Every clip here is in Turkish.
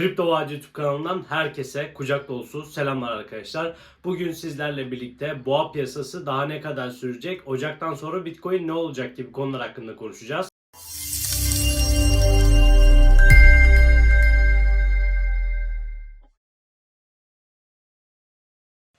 Kripto Vadi YouTube kanalından herkese kucak dolusu selamlar arkadaşlar. Bugün sizlerle birlikte boğa piyasası daha ne kadar sürecek, Ocak'tan sonra Bitcoin ne olacak gibi konular hakkında konuşacağız.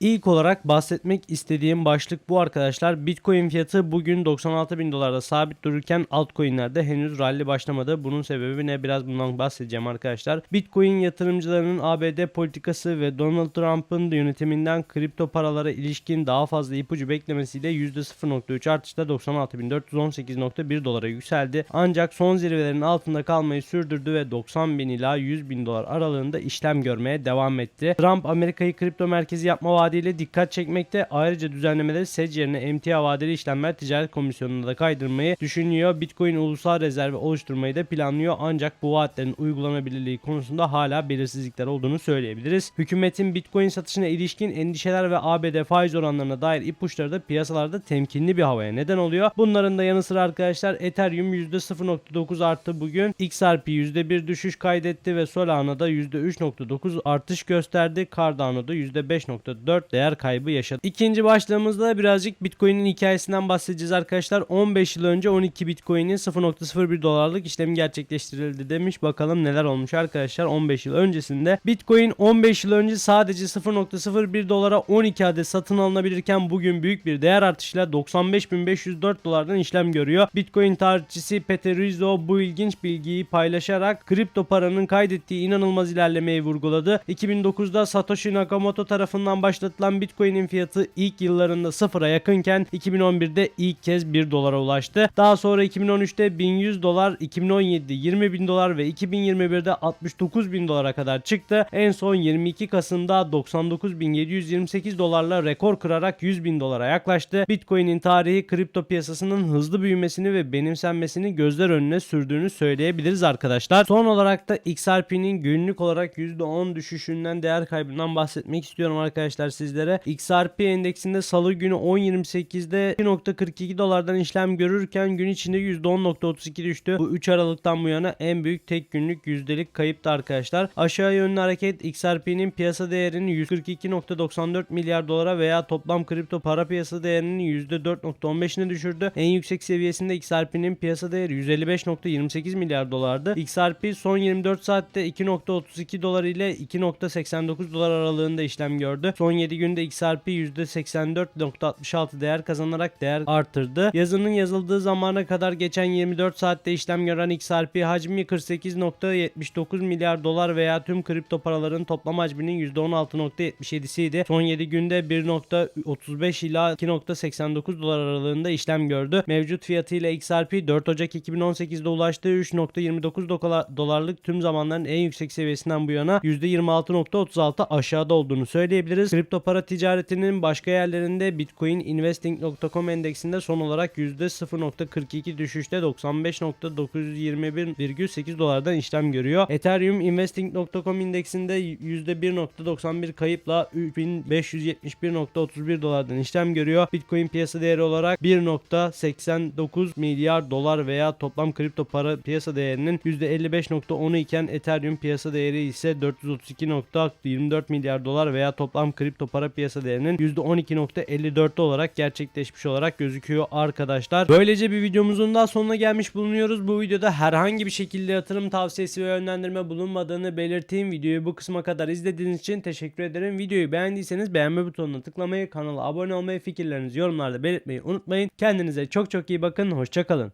İlk olarak bahsetmek istediğim başlık bu arkadaşlar. Bitcoin fiyatı bugün 96 bin dolarda sabit dururken altcoinlerde henüz rally başlamadı. Bunun sebebi ne? Biraz bundan bahsedeceğim arkadaşlar. Bitcoin yatırımcılarının ABD politikası ve Donald Trump'ın yönetiminden kripto paralara ilişkin daha fazla ipucu beklemesiyle %0.3 artışla 96.418.1 dolara yükseldi. Ancak son zirvelerin altında kalmayı sürdürdü ve 90 bin ila 100 bin dolar aralığında işlem görmeye devam etti. Trump Amerika'yı kripto merkezi yapma vaadiyle dikkat çekmekte. Ayrıca düzenlemeleri SEC yerine emtia vadeli işlemler ticaret komisyonuna da kaydırmayı düşünüyor. Bitcoin ulusal rezervi oluşturmayı da planlıyor. Ancak bu vaatlerin uygulanabilirliği konusunda hala belirsizlikler olduğunu söyleyebiliriz. Hükümetin Bitcoin satışına ilişkin endişeler ve ABD faiz oranlarına dair ipuçları da piyasalarda temkinli bir havaya neden oluyor. Bunların da yanı sıra arkadaşlar Ethereum %0.9 arttı bugün. XRP %1 düşüş kaydetti ve Solana'da %3.9 artış gösterdi. Cardano'da %5.4 değer kaybı yaşadı. İkinci başlığımızda birazcık Bitcoin'in hikayesinden bahsedeceğiz arkadaşlar. 15 yıl önce 12 Bitcoin'in 0.01 dolarlık işlemi gerçekleştirildi demiş. Bakalım neler olmuş arkadaşlar 15 yıl öncesinde. Bitcoin 15 yıl önce sadece 0.01 dolara 12 adet satın alınabilirken bugün büyük bir değer artışıyla 95.504 dolardan işlem görüyor. Bitcoin tarihçisi Peter Rizzo bu ilginç bilgiyi paylaşarak kripto paranın kaydettiği inanılmaz ilerlemeyi vurguladı. 2009'da Satoshi Nakamoto tarafından başlatılan Bitcoin'in fiyatı ilk yıllarında sıfıra yakınken 2011'de ilk kez 1 dolara ulaştı. Daha sonra 2013'te 1100 dolar, 2017'de 20 bin dolar ve 2021'de 69 bin dolara kadar çıktı. En son 22 Kasım'da 99.728 dolarla rekor kırarak 100 bin dolara yaklaştı. Bitcoin'in tarihi kripto piyasasının hızlı büyümesini ve benimsenmesini gözler önüne sürdüğünü söyleyebiliriz arkadaşlar. Son olarak da XRP'nin günlük olarak %10 düşüşünden değer kaybından bahsetmek istiyorum arkadaşlar sizlere. XRP endeksinde salı günü 10.28'de 2.42 dolardan işlem görürken gün içinde %10.32 düştü. Bu 3 Aralık'tan bu yana en büyük tek günlük yüzdelik kayıptı arkadaşlar. Aşağı yönlü hareket XRP'nin piyasa değerini 142.94 milyar dolara veya toplam kripto para piyasa değerinin %4.15'ine düşürdü. En yüksek seviyesinde XRP'nin piyasa değeri 155.28 milyar dolardı. XRP son 24 saatte 2.32 dolar ile 2.89 dolar aralığında işlem gördü. Son 7 günde XRP %84.66 değer kazanarak değer artırdı. Yazının yazıldığı zamana kadar geçen 24 saatte işlem gören XRP hacmi 48.79 milyar dolar veya tüm kripto paraların toplam hacminin %16.77'siydi. Son 7 günde 1.35 ila 2.89 dolar aralığında işlem gördü. Mevcut fiyatıyla XRP 4 Ocak 2018'de ulaştığı 3.29 dola- dolarlık tüm zamanların en yüksek seviyesinden bu yana %26.36 aşağıda olduğunu söyleyebiliriz. Kripto para ticaretinin başka yerlerinde Bitcoin Investing.com endeksinde son olarak %0.42 düşüşte 95.921,8 dolardan işlem görüyor. Ethereum Investing.com indeksinde %1.91 kayıpla 3571.31 dolardan işlem görüyor. Bitcoin piyasa değeri olarak 1.89 milyar dolar veya toplam kripto para piyasa değerinin %55.10'u iken Ethereum piyasa değeri ise 432.24 milyar dolar veya toplam kripto para piyasa değerinin %12.54'te olarak gerçekleşmiş olarak gözüküyor arkadaşlar. Böylece bir videomuzun daha sonuna gelmiş bulunuyoruz. Bu videoda herhangi bir şekilde yatırım tavsiyesi ve yönlendirme bulunmadığını belirteyim. Videoyu bu kısma kadar izlediğiniz için teşekkür ederim. Videoyu beğendiyseniz beğenme butonuna tıklamayı, kanala abone olmayı, fikirlerinizi yorumlarda belirtmeyi unutmayın. Kendinize çok çok iyi bakın. Hoşçakalın.